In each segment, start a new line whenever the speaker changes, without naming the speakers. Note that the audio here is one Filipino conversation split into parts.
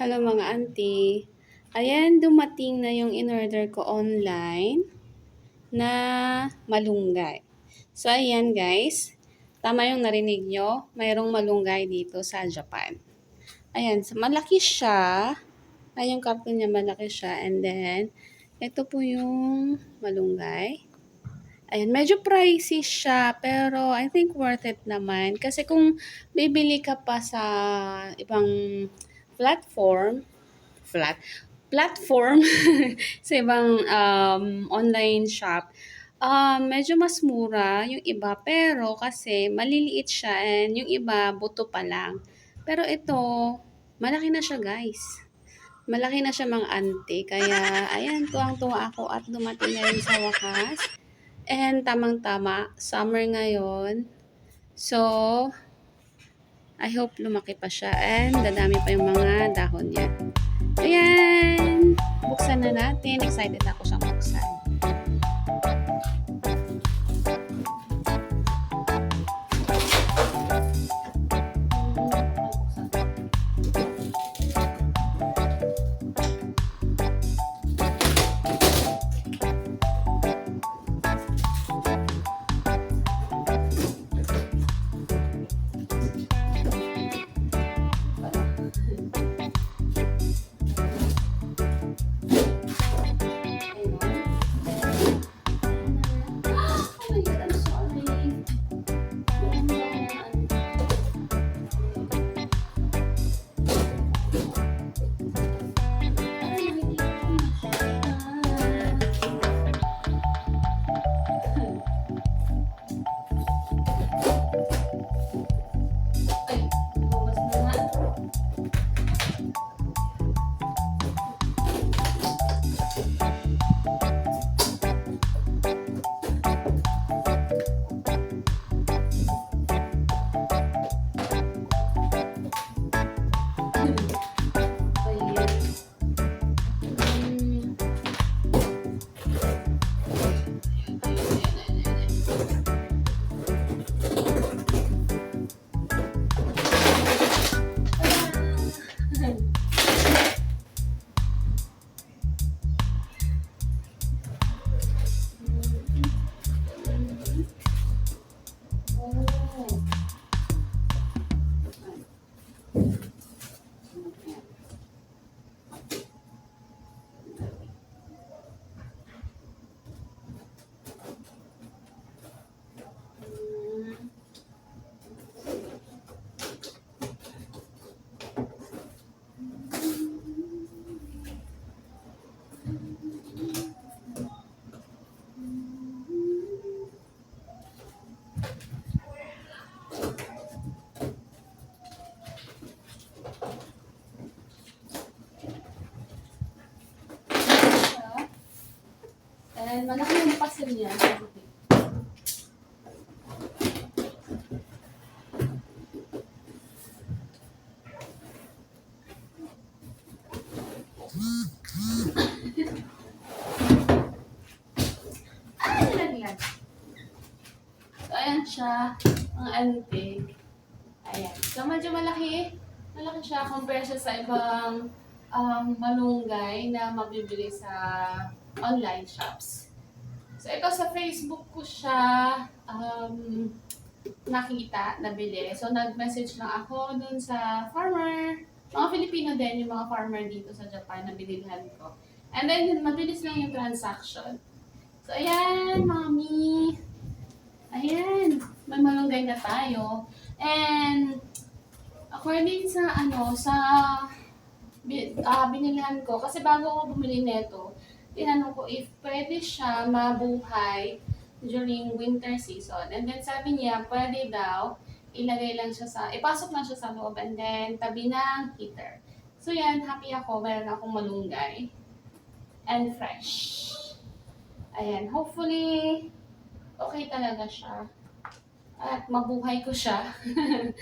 Hello mga auntie. Ayan, dumating na yung in-order ko online na malunggay. So, ayan guys. Tama yung narinig nyo. Mayroong malunggay dito sa Japan. Ayan, so malaki siya. Ay, yung karton niya malaki siya. And then, ito po yung malunggay. Ayan, medyo pricey siya, pero I think worth it naman. Kasi kung bibili ka pa sa ibang platform, flat, platform, sa ibang um, online shop, um, medyo mas mura yung iba, pero kasi maliliit siya and yung iba buto pa lang. Pero ito, malaki na siya guys. Malaki na siya mga ante. Kaya, ayan, tuwang-tuwa ako at dumating na rin sa wakas. And tamang-tama, summer ngayon. So, I hope lumaki pa siya and dadami pa yung mga dahon niya. Ayan! Buksan na natin. Excited ako siyang buksan. And malaki yung pasil niya. Ayan siya. Ang antique. Ayan. So, medyo malaki. Malaki siya compare siya sa ibang um, malunggay na mabibili sa online shops. So, ito sa Facebook ko siya um, nakita, nabili. So, nag-message lang ako dun sa farmer. Mga Filipino din, yung mga farmer dito sa Japan na binilhan ko. And then, mabilis lang yung transaction. So, ayan, mami. Ayan, may malunggay na tayo. And, according sa, ano, sa bi- ah, binilihan ko, kasi bago ako bumili nito, tinanong ko if pwede siya mabuhay during winter season. And then sabi niya, pwede daw, ilagay lang siya sa, ipasok lang siya sa loob and then tabi ng heater. So yan, happy ako, meron akong malunggay and fresh. Ayan, hopefully, okay talaga siya. At mabuhay ko siya.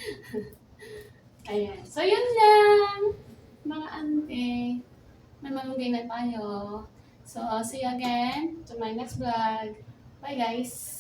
Ayan. So, yun lang. Mga ante. May malunggay na tayo. So, see you again to my next vlog. Bye, guys.